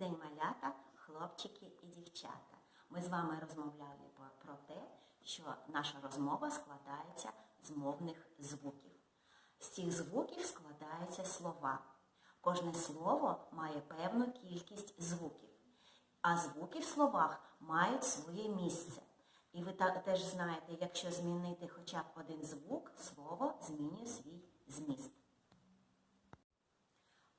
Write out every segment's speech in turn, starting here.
день, малята, хлопчики і дівчата. Ми з вами розмовляли про те, що наша розмова складається з мовних звуків. З цих звуків складаються слова. Кожне слово має певну кількість звуків, а звуки в словах мають своє місце. І ви теж знаєте, якщо змінити хоча б один звук, слово змінює свій зміст.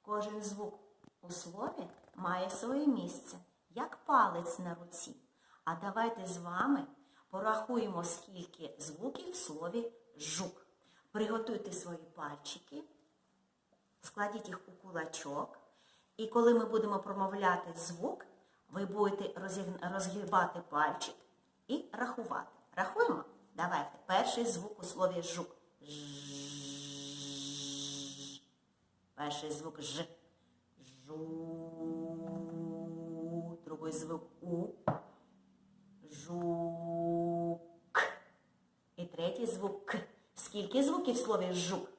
Кожен звук у слові має своє місце, як палець на руці. А давайте з вами порахуємо, скільки звуків в слові жук. Приготуйте свої пальчики, складіть їх у кулачок. І коли ми будемо промовляти звук, ви будете розгибати пальчик і рахувати. Рахуємо? Давайте. Перший звук у слові жук. Перший звук Ж. Жу. Другий звук У. Жук. І третій звук К. Скільки звуків в слові жук?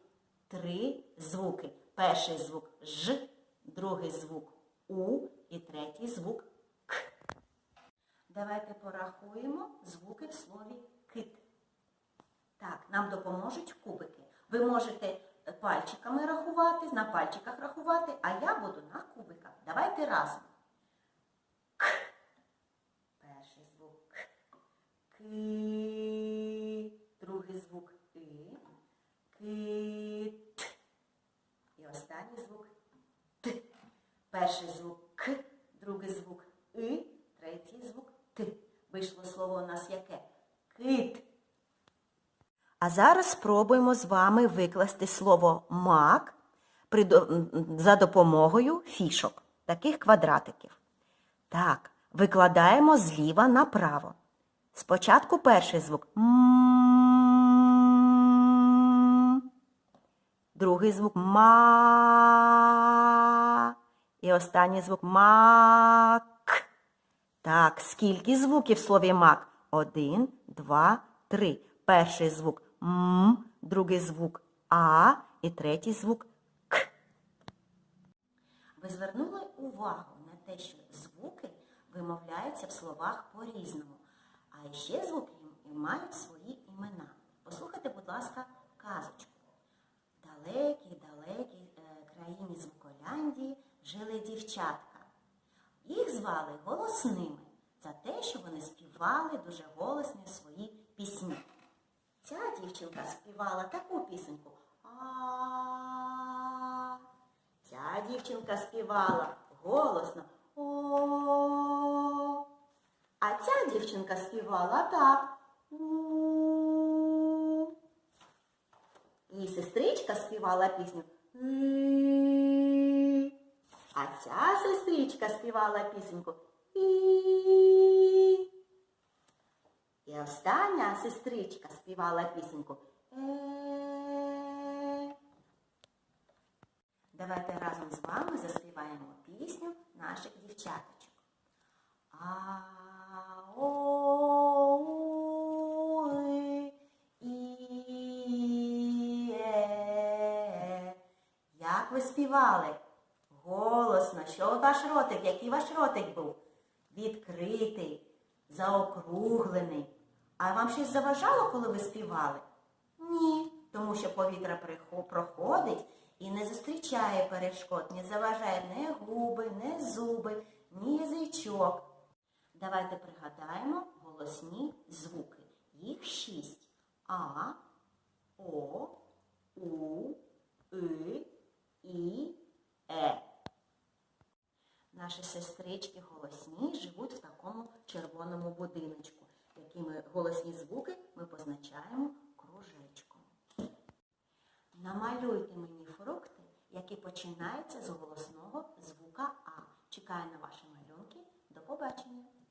Три звуки. Перший звук Ж, другий звук У і третій звук К. Давайте порахуємо звуки в слові кит. Так, нам допоможуть кубики. Ви можете пальчиками рахувати, на пальчиках рахувати, а я буду на кубиках. Давайте разом. К. Перший звук К. Ки. Другий звук И. Кит. І останній звук Т. Перший звук К, другий звук И, третій звук Т. Вийшло слово у нас яке? Кит. А зараз спробуємо з вами викласти слово мак за допомогою фішок, таких квадратиків. Так, викладаємо зліва направо. Спочатку перший звук м. Другий звук ма. І останній звук мак. Так, скільки звуків в слові мак? Один, два, три. Перший звук м, другий звук а і третій звук к. Ви звернули увагу на те, що звуки вимовляються в словах по-різному, а ще звуки мають свої імена. Послухайте, будь ласка, казочку. В далекій, далекій країні Звуколяндії жили дівчатка. Їх звали голосними за те, що вони співали дуже голосні свої пісні. Ця дівчинка співала таку пісеньку. А ця дівчинка співала голосно. О. Ця дівчинка співала так. Її сестричка співала пісню. А ця сестричка співала пісеньку. І. Остання сестричка співала пісеньку. Давайте разом з вами заспіваємо пісню наших дівчаточок. А Як ви співали? Голосно, що ваш ротик? Який ваш ротик був? Відкритий, заокруглений. А вам щось заважало, коли ви співали? Ні, тому що повітря проходить і не зустрічає перешкод, не заважає ні губи, ні зуби, ні язичок. Давайте пригадаємо голосні звуки. Їх шість. А, О, У, И, І, Е. Наші сестрички голосні живуть в такому червоному будиночку, якими голосні звуки ми позначаємо кружечком. Намалюйте мені фрукти, які починаються з голосного звука А. Чекаю на ваші малюнки. До побачення!